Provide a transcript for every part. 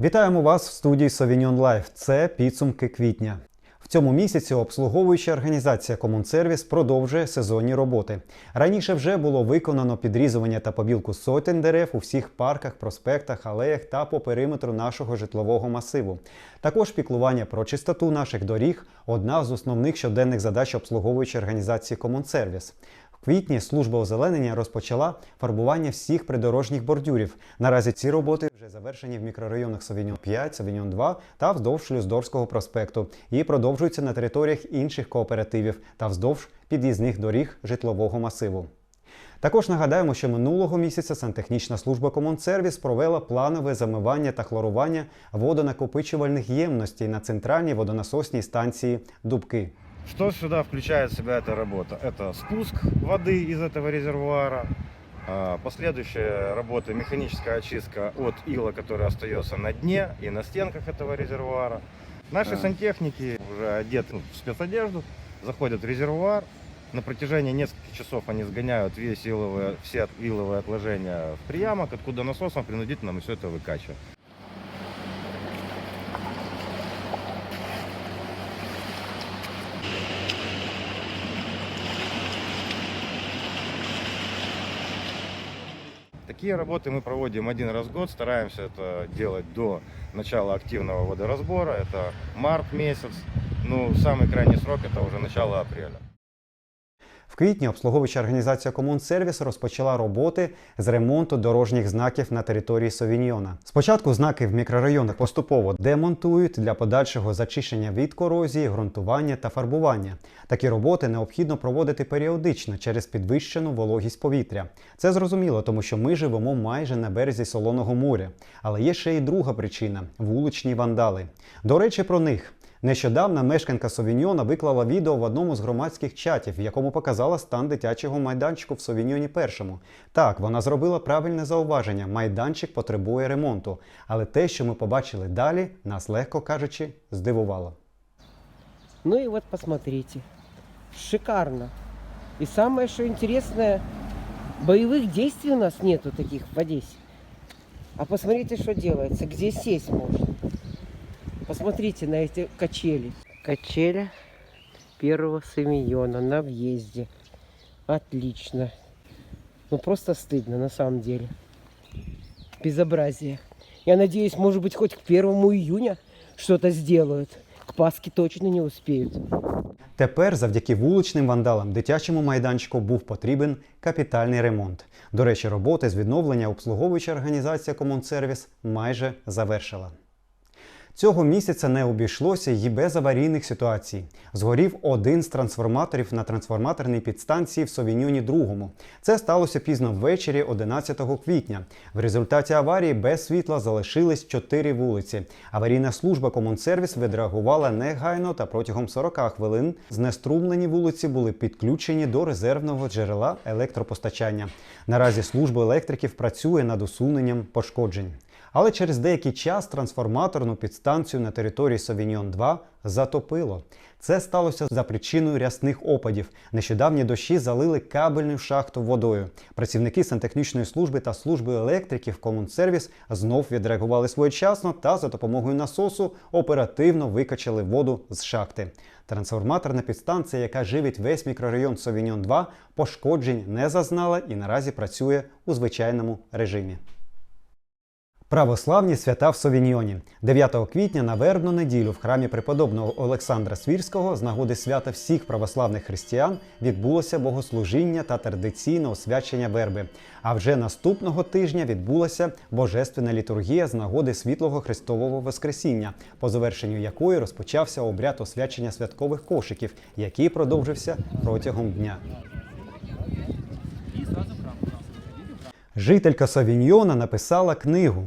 Вітаємо вас в студії Sauvignon Life. Це підсумки квітня. В цьому місяці обслуговуюча організація Комунсервіс продовжує сезонні роботи. Раніше вже було виконано підрізування та побілку сотень дерев у всіх парках, проспектах, алеях та по периметру нашого житлового масиву. Також піклування про чистоту наших доріг одна з основних щоденних задач обслуговуючої організації Комунсервіс. Квітні служба озеленення розпочала фарбування всіх придорожніх бордюрів. Наразі ці роботи вже завершені в мікрорайонах Совіньон 5, Совіньон 2 та вздовж Люздорського проспекту і продовжуються на територіях інших кооперативів та вздовж під'їзних доріг житлового масиву. Також нагадаємо, що минулого місяця сантехнічна служба Комунсервіс провела планове замивання та хлорування водонакопичувальних ємностей на центральній водонасосній станції Дубки. Что сюда включает в себя эта работа? Это спуск воды из этого резервуара, а, последующая работа, механическая очистка от ила, который остается на дне и на стенках этого резервуара. Наши сантехники уже одеты в спецодежду, заходят в резервуар. На протяжении нескольких часов они сгоняют весь иловые, все иловые отложения в приямок, откуда насосом принудительно мы все это выкачиваем. Такие работы мы проводим один раз в год, стараемся это делать до начала активного водоразбора, это март месяц, ну, самый крайний срок это уже начало апреля. Квітні обслуговуюча організація Комунсервіс розпочала роботи з ремонту дорожніх знаків на території Совіньйона. Спочатку знаки в мікрорайонах поступово демонтують для подальшого зачищення від корозії, ґрунтування та фарбування. Такі роботи необхідно проводити періодично через підвищену вологість повітря. Це зрозуміло, тому що ми живемо майже на березі солоного моря. Але є ще й друга причина вуличні вандали. До речі, про них. Нещодавно мешканка Совіньйона виклала відео в одному з громадських чатів, в якому показала стан дитячого майданчику в Совіньйоні першому. Так, вона зробила правильне зауваження: майданчик потребує ремонту. Але те, що ми побачили далі, нас легко кажучи, здивувало. Ну и вот посмотрите. Шикарно. И самое, что интересное, боевых действий у нас нету таких в Одессе. А посмотрите, что делается, где сесть можно. Посмотрите на эти качели. Качеля первого Самиона на въезде. Отлично. Ну просто стыдно на самом деле. Безобразие. Я надеюсь, может быть, хоть к первому июня что-то сделают. К Пасхе точно не успеют. Тепер, завдяки вуличним вандалам, дитячому майданчику був потрібен капітальний ремонт. До речі, роботи з відновлення обслуговуюча організація Комунсервіс майже завершила. Цього місяця не обійшлося й без аварійних ситуацій. Згорів один з трансформаторів на трансформаторній підстанції в Совіньоні 2. Це сталося пізно ввечері 11 квітня. В результаті аварії без світла залишились чотири вулиці. Аварійна служба Комунсервіс відреагувала негайно та протягом 40 хвилин знеструмлені вулиці були підключені до резервного джерела електропостачання. Наразі служба електриків працює над усуненням пошкоджень. Але через деякий час трансформаторну підстанцію на території Совіньон 2 затопило. Це сталося за причиною рясних опадів. Нещодавні дощі залили кабельну шахту водою. Працівники сантехнічної служби та служби електриків Комунсервіс знов відреагували своєчасно та за допомогою насосу оперативно викачали воду з шахти. Трансформаторна підстанція, яка живить весь мікрорайон Совіньон 2, пошкоджень не зазнала і наразі працює у звичайному режимі. Православні свята в Совіньйоні 9 квітня на вербну неділю в храмі преподобного Олександра Свірського з нагоди свята всіх православних християн відбулося богослужіння та традиційне освячення верби. А вже наступного тижня відбулася божественна літургія з нагоди світлого Христового Воскресіння, по завершенню якої розпочався обряд освячення святкових кошиків, який продовжився протягом дня. Жителька Совіньйона написала книгу.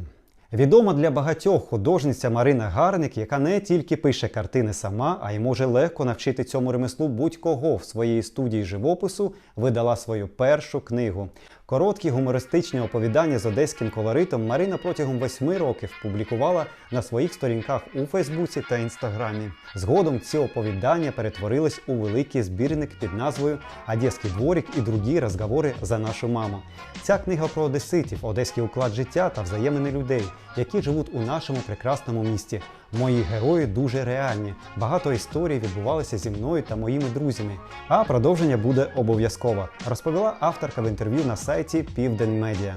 Відома для багатьох художниця Марина Гарник, яка не тільки пише картини сама, а й може легко навчити цьому ремеслу будь-кого в своїй студії живопису, видала свою першу книгу. Короткі гумористичні оповідання з одеським колоритом Марина протягом восьми років публікувала на своїх сторінках у Фейсбуці та Інстаграмі. Згодом ці оповідання перетворились у великий збірник під назвою Одеський дворик і другі розговори за нашу маму. Ця книга про одеситів, одеський уклад життя та взаємини людей, які живуть у нашому прекрасному місті. Мої герої дуже реальні. Багато історій відбувалися зі мною та моїми друзями. А продовження буде обов'язково, розповіла авторка в інтерв'ю на сайті Південь Медіа.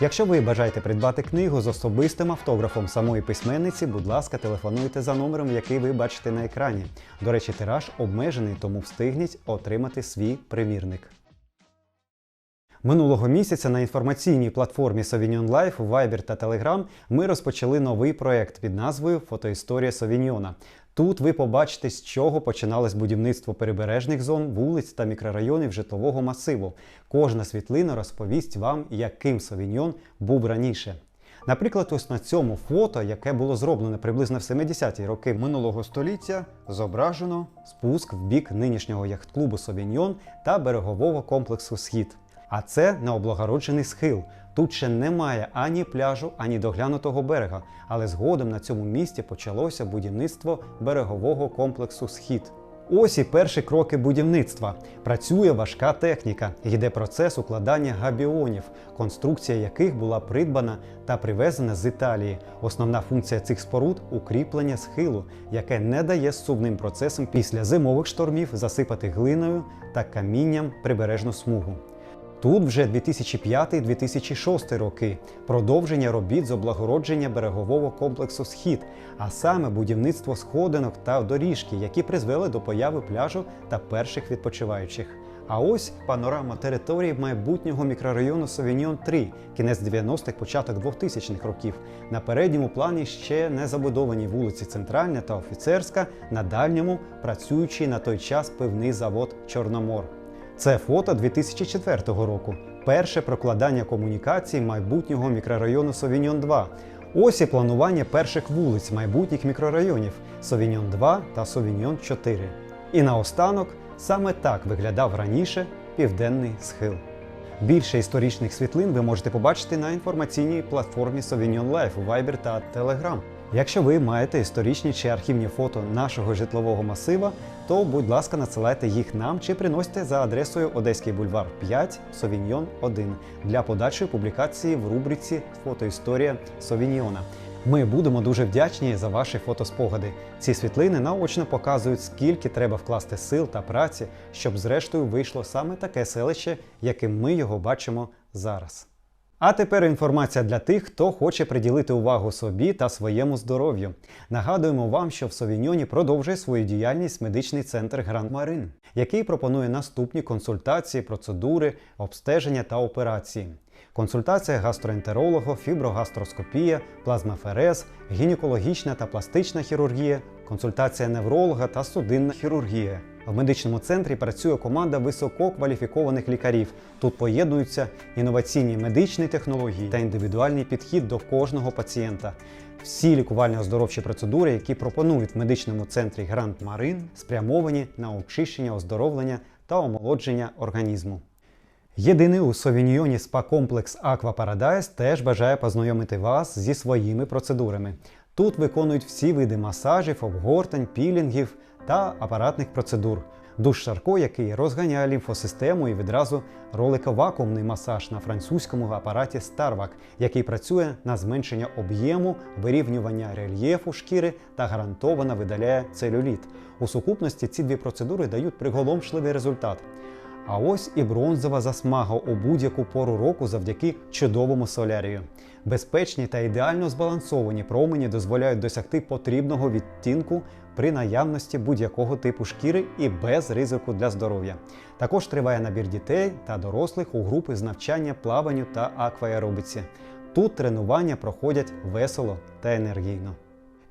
Якщо ви бажаєте придбати книгу з особистим автографом самої письменниці, будь ласка, телефонуйте за номером, який ви бачите на екрані. До речі, тираж обмежений, тому встигніть отримати свій примірник. Минулого місяця на інформаційній платформі Sauvignon Life, Viber та Telegram ми розпочали новий проект під назвою Фотоісторія Совіньйона. Тут ви побачите, з чого починалось будівництво перебережних зон, вулиць та мікрорайонів житлового масиву. Кожна світлина розповість вам, яким Совіньйон був раніше. Наприклад, ось на цьому фото, яке було зроблено приблизно в 70-ті роки минулого століття, зображено спуск в бік нинішнього яхт-клубу Совіньйон та берегового комплексу Схід. А це необлагороджений схил. Тут ще немає ані пляжу, ані доглянутого берега, але згодом на цьому місці почалося будівництво берегового комплексу Схід. Ось і перші кроки будівництва. Працює важка техніка, йде процес укладання габіонів, конструкція яких була придбана та привезена з Італії. Основна функція цих споруд укріплення схилу, яке не дає зсувним процесом після зимових штормів засипати глиною та камінням прибережну смугу. Тут вже 2005-2006 роки продовження робіт з облагородження берегового комплексу Схід, а саме будівництво сходинок та доріжки, які призвели до появи пляжу та перших відпочиваючих. А ось панорама території майбутнього мікрорайону Совіньон 3, кінець 90-х, початок 2000-х років. На передньому плані ще не забудовані вулиці Центральна та Офіцерська, на дальньому працюючий на той час пивний завод Чорномор. Це фото 2004 року. Перше прокладання комунікацій майбутнього мікрорайону Совіньон 2. Ось і планування перших вулиць майбутніх мікрорайонів Совіньон 2 та Совіньон 4. І наостанок саме так виглядав раніше південний схил. Більше історичних світлин ви можете побачити на інформаційній платформі Sauvignon Life, у Viber та Telegram. Якщо ви маєте історичні чи архівні фото нашого житлового масива, то будь ласка, надсилайте їх нам чи приносьте за адресою Одеський бульвар 5, Совіньйон 1 для подальшої публікації в рубриці Фотоісторія Совіньйона. Ми будемо дуже вдячні за ваші фотоспогади. Ці світлини наочно показують, скільки треба вкласти сил та праці, щоб зрештою вийшло саме таке селище, яким ми його бачимо зараз. А тепер інформація для тих, хто хоче приділити увагу собі та своєму здоров'ю. Нагадуємо вам, що в Совіньйоні продовжує свою діяльність медичний центр Гранд Марин, який пропонує наступні консультації, процедури, обстеження та операції. Консультація гастроентеролога, фіброгастроскопія, плазмаферез, гінекологічна та пластична хірургія, консультація невролога та судинна хірургія. В медичному центрі працює команда висококваліфікованих лікарів. Тут поєднуються інноваційні медичні технології та індивідуальний підхід до кожного пацієнта. Всі лікувально-оздоровчі процедури, які пропонують в медичному центрі Гранд Марин, спрямовані на очищення, оздоровлення та омолодження організму. Єдиний у Совіньйоні спа-комплекс Aqua Paradise теж бажає познайомити вас зі своїми процедурами. Тут виконують всі види масажів, обгортань, пілінгів та апаратних процедур. Душ Шарко, який розганяє лімфосистему і відразу роликовакуумний масаж на французькому апараті Starvac, який працює на зменшення об'єму, вирівнювання рельєфу шкіри та гарантовано видаляє целюліт. У сукупності ці дві процедури дають приголомшливий результат. А ось і бронзова засмага у будь-яку пору року завдяки чудовому солярію. Безпечні та ідеально збалансовані промені дозволяють досягти потрібного відтінку при наявності будь-якого типу шкіри і без ризику для здоров'я. Також триває набір дітей та дорослих у групи з навчання плаванню та акваеробіці. Тут тренування проходять весело та енергійно.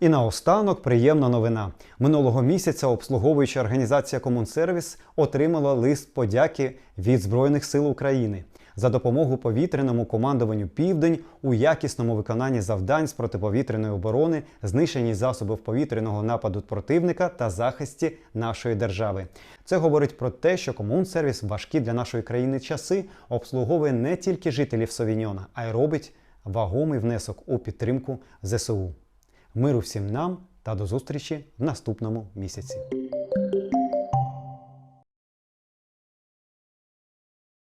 І наостанок приємна новина. Минулого місяця обслуговуюча організація Service отримала лист подяки від Збройних сил України. за допомогу повітряному командуванню Південь у якісному виконанні завдань з протиповітряної оборони, знищенні засобів повітряного нападу противника та захисті нашої держави. Це говорить про те, що комунсервіс важкі для нашої країни часи обслуговує не тільки жителів Совіньона, а й робить вагомий внесок у підтримку ЗСУ. Миру всім нам та до зустрічі в наступному місяці.